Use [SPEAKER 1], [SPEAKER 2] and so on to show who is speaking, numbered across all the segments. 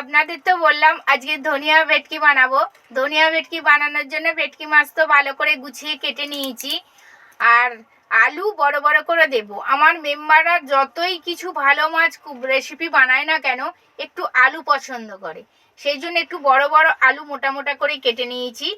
[SPEAKER 1] আপনাদের তো বললাম, আজকে ধনিয়া ভেটকি বানাবো। ধনিয়া ভেটকি বানানোর জন্য ভেটকি মাছ তো ভালো করে গুছিয়ে কেটে নিয়েছি। আর আলু বড় বড় করে দেব। আমার মেম্বাররা যতই কিছু ভালো মাছ রেসিপি বানায় না কেন, একটু আলু পছন্দ করে। সেই জন্য একটু বড় বড় আলু মোটা মোটা করে কেটে নিয়েছি।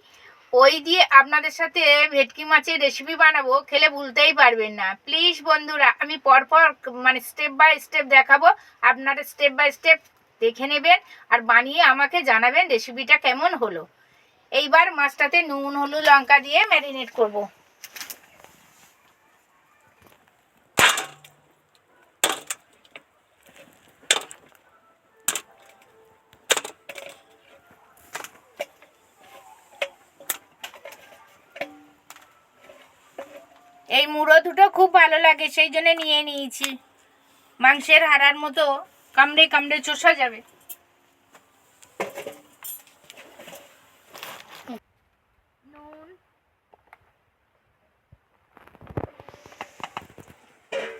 [SPEAKER 1] ওই দিয়ে আপনাদের সাথে ভেটকি মাছের রেসিপি বানাবো, খেলে ভুলতেই পারবেন না। প্লিজ বন্ধুরা, আমি পরপর মানে স্টেপ বাই স্টেপ দেখাবো। আপনারা স্টেপ বাই স্টেপ দেখে নেবেন আর বানিয়ে আমাকে জানাবেন রেসিপিটা কেমন হলো এইবার মাছটাতে নুন, হলুদ, লঙ্কা দিয়ে ম্যারিনেট করব। এই মুড়ো দুটো খুব ভালো লাগে, সেই জন্য নিয়ে নিয়েছি মাংসের হাড়ার মতো কামড়ে কামড়ে চষা যাবে।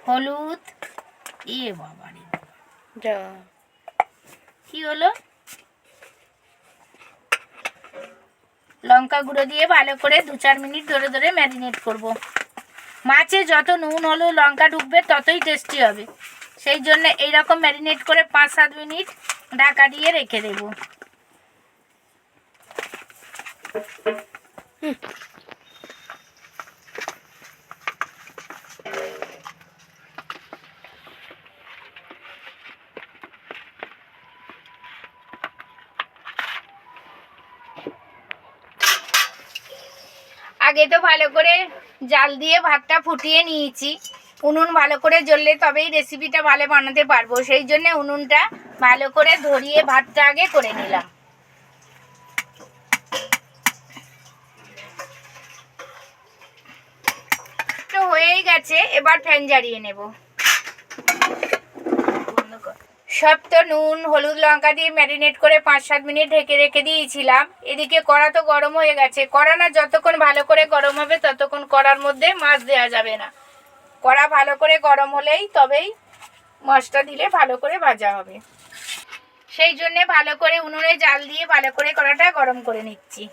[SPEAKER 1] হলুদ। ইয়ে বাবা রে। বাবা। কি হলো? লঙ্কা গুঁড়ো দিয়ে ভালো করে দু চার মিনিট ধরে ধরে ম্যারিনেট করব। মাছে যত নুন হলুদ লঙ্কা ঢুকবে ততই টেস্টি হবে। সেই জন্য এইরকম ম্যারিনেট করে পাঁচ সাত মিনিট ঢাকা দিয়ে রেখে দেব। আগে তো ভালো করে জাল দিয়ে ভাতটা ফুটিয়ে নিয়েছি। উনুন ভালো করে জ্বললে তবেই রেসিপিটা ভালো বানাতে পারব। সেই জন্য উনুনটা ভালো করে ধরিয়ে ভাতটা আগে করে নিলাম। তো হয়েই গেছে, এবার ফ্যান জ্বালিয়ে নেব। সব তো নুন, হলুদ, লঙ্কা দিয়ে ম্যারিনেট করে পাঁচ সাত মিনিট ঢেকে রেখে দিয়েছিলাম। এদিকে কড়া তো গরম হয়ে গেছে। কড়া না যতক্ষণ ভালো করে গরম হবে, ততক্ষণ কড়ার মধ্যে মাছ দেওয়া যাবে না। কড়া ভালো করে গরম হলেই তবেই মাছটা দিলে ভালো করে ভাজা হবে। সেই জন্যে ভালো করে উনুনে জাল দিয়ে ভালো করে কড়াটা গরম করে নিচ্ছি।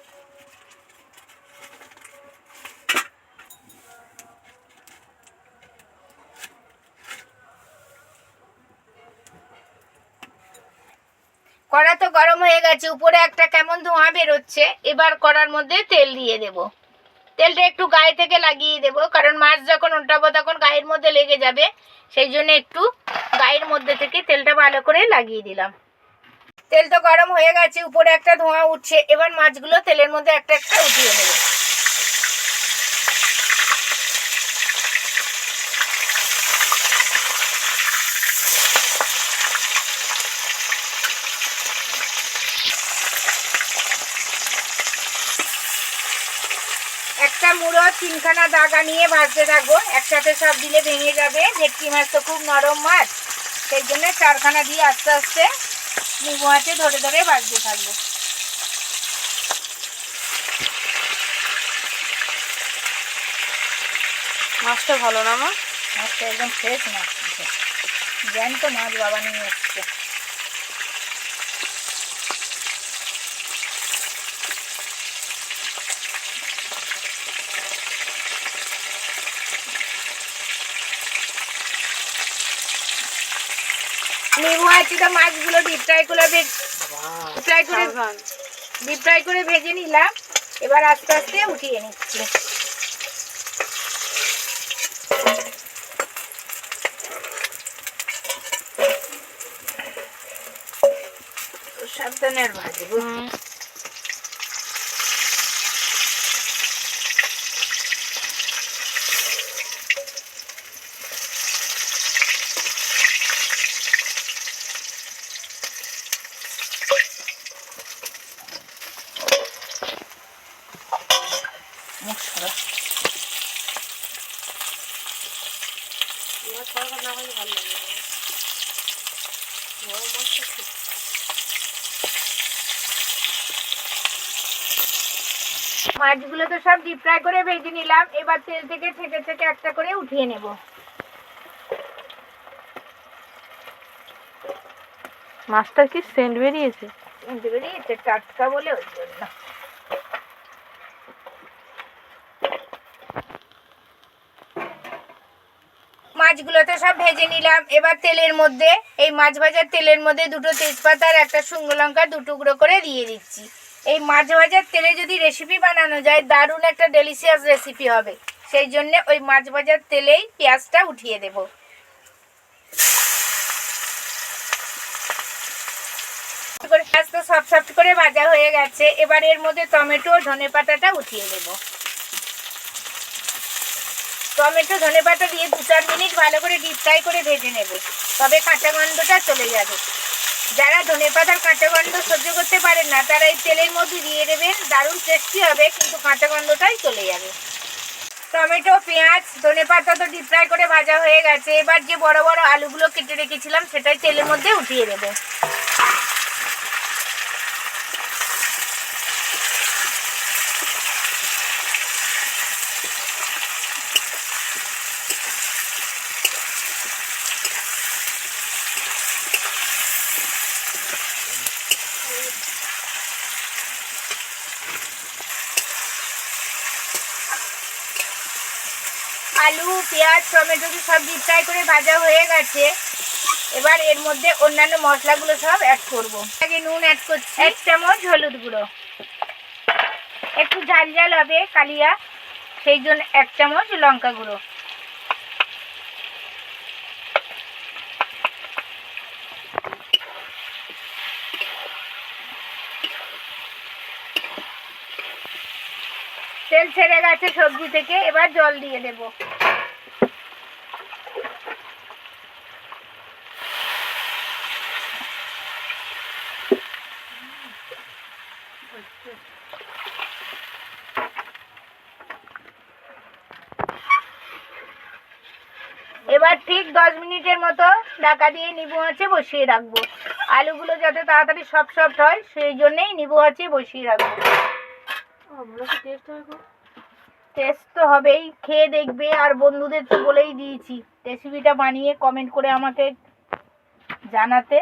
[SPEAKER 1] কড়া তো গরম হয়ে গেছে, উপরে একটা কেমন ধোঁয়া বেরোচ্ছে, এবার কড়ার মধ্যে তেল দিয়ে দেব। তেলটা একটু গায়ে থেকে লাগিয়ে দেব, কারণ মাছ যখন ওঠাবো তখন গায়ের মধ্যে লেগে যাবে। সেই জন্য একটু গায়ের মধ্যে থেকে তেলটা ভালো করে লাগিয়ে দিলাম। তেল তো গরম হয়ে গেছে, উপরে একটা ধোঁয়া উঠছে, এবার মাছগুলো তেলের মধ্যে একটা একটা উঠিয়ে নেব। একটা মুড়ো তিনখানা দাগা নিয়ে ভাজতে থাকব। একসাথে সব দিলে ভেঙে যাবে। ভেটকি মাছ তো খুব নরম মাছ। সেই জন্য চারখানা দিয়ে আস্তে আস্তে নিবু হাতে ধরে ধরে ভাজতে থাকব।
[SPEAKER 2] মাছটা ভালো না মা?
[SPEAKER 1] মাছটা একদম ফ্রেশ মাছ। জ্যান্ত মাছ বাবা নিয়ে এসছে। মাছগুলো ডিপ ফ্রাই করে ফ্রাই করে ডিপ ফ্রাই করে ভেজে নিলাম। এবার আস্তে আস্তে উঠিয়ে নিচ্ছি। সাবধানের ভাজবো মশলা
[SPEAKER 2] মাছটা
[SPEAKER 1] মাছগুলো তো সব ডিপ ফ্রাই করে ভেজে নিলাম। এবার তেল থেকে থেকে থেকে একটা করে উঠিয়ে নেব।
[SPEAKER 2] মাছটার কি সেন্ট বেরিয়েছে?
[SPEAKER 1] বেরিয়েছে টাটকা বলে ওই জন্য। মাছগুলো তো সব ভেজে নিলাম। এবার তেলের মধ্যে, এই মাছ ভাজার তেলের মধ্যে দুটো তেজপাতা আর একটা শুকনো লঙ্কা দু টুকরো করে দিয়ে দিচ্ছি। এই মাছ ভাজার তেলে যদি রেসিপি বানানো যায়, দারুণ একটা ডেলিশিয়াস রেসিপি হবে। সেই জন্য ওই মাছ ভাজার তেলেই পেঁয়াজটা উঠিয়ে দেবো। পেঁয়াজ তো সফট সফট করে ভাজা হয়ে গেছে। এবার এর মধ্যে টমেটো ধনে পাতাটা উঠিয়ে দেব। টমেটো, ধনে পাতা দিয়ে দু চার মিনিট ভালো করে ডিপ ফ্রাই করে ভেজে নেব। তবে কাঁচা গন্ধটা চলে যাবে। যারা ধনে পাতার কাঁচা গন্ধ সহ্য করতে পারেন না, তারা এই তেলের মধ্যে দিয়ে দেবেন। দারুণ টেস্টি হবে, কিন্তু কাঁচা গন্ধটাই চলে যাবে। টমেটো, পেঁয়াজ, ধনে পাতা তো ডিপ ফ্রাই করে ভাজা হয়ে গেছে। এবার যে বড় বড় আলুগুলো কেটে রেখেছিলাম, সেটাই তেলের মধ্যে উঠিয়ে দেবো। আলু পেঁয়াজ টমেটো কি সব ডিপ ফ্রাই করে ভাজা হয়ে গেছে। এবার এর মধ্যে অন্যান্য মশলাগুলো সব অ্যাড করব। আগে নুন অ্যাড করছি। এক চামচ হলুদ গুঁড়ো। একটু ঝাল ঝাল হবে কালিয়া। সেই জন্য এক চামচ লঙ্কা গুঁড়ো তেল ছেড়ে গেছে সবজি থেকে, এবার জল দিয়ে দেব। এবার ঠিক দশ মিনিটের মতো ঢাকা দিয়ে নিবু আছে, বসিয়ে রাখব। আলুগুলো যাতে তাড়াতাড়ি সফট সফট হয়, সেই জন্যেই নিবু আছে, বসিয়ে রাখব।
[SPEAKER 2] টেস্ট?
[SPEAKER 1] টেস্ট তো হবেই, খেয়ে দেখবে, আর বন্ধুদের তো বলেই দিয়েছি। রেসিপিটা বানিয়ে কমেন্ট করে আমাকে জানাতে।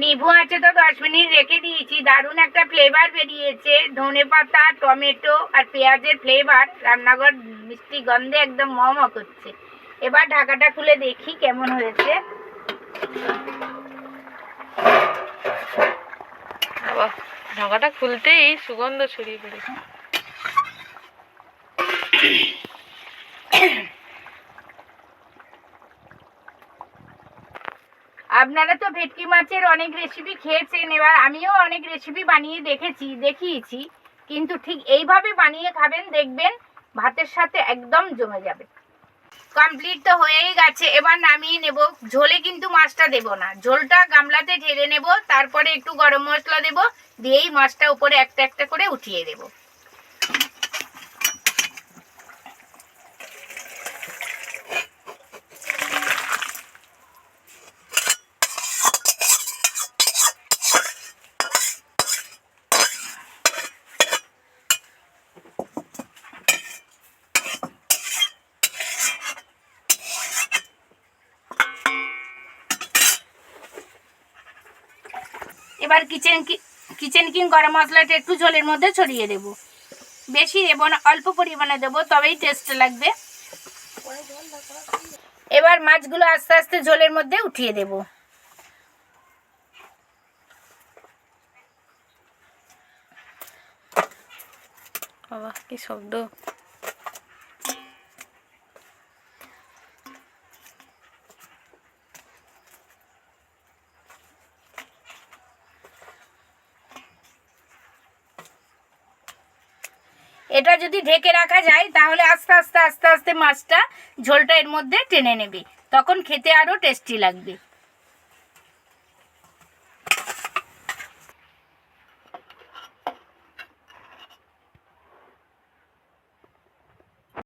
[SPEAKER 1] নিভু আছে তো দশ মিনিট রেখে দিয়েছি, দারুণ একটা ফ্লেভার বেরিয়েছে। ধনে পাতা, টমেটো আর পেঁয়াজের ফ্লেভার রান্নাঘর মিষ্টি গন্ধে একদম মম করছে। এবার ঢাকাটা খুলে দেখি কেমন হয়েছে।
[SPEAKER 2] ঢাকাটা খুলতেই সুগন্ধ ছড়িয়ে পড়েছে।
[SPEAKER 1] আপনারা তো ভেটকি মাছের অনেক রেসিপি খেয়েছেন, এবার আমিও অনেক রেসিপি বানিয়ে দেখেছি, দেখিয়েছি। কিন্তু ঠিক এইভাবে বানিয়ে খাবেন, দেখবেন ভাতের সাথে একদম জমে যাবে। কমপ্লিট তো হয়েই গেছে, এবার নামিয়ে নেব। ঝোলে কিন্তু মাছটা দেব না। ঝোলটা গামলাতে ঢেলে নেব, তারপরে একটু গরম মশলা দেব, দিয়েই মাছটা উপরে একটা একটা করে উঠিয়ে দেব। এবার কিচেন কিচেন কিং গরম মশলাটা একটু ঝোলের মধ্যে ছড়িয়ে দেব। বেশি দেবো না, অল্প পরিমাণে দেবো, তবেই টেস্ট লাগবে। এবার মাছগুলো আস্তে আস্তে ঝোলের মধ্যে উঠিয়ে দেব।
[SPEAKER 2] বাবা, কি শব্দ।
[SPEAKER 1] এটা যদি ঢেকে রাখা যায়, তাহলে আস্তে আস্তে আস্তে আস্তে মাছটা ঝোলটা এর মধ্যে টেনে নেবে। তখন খেতে আরও টেস্টি লাগবে।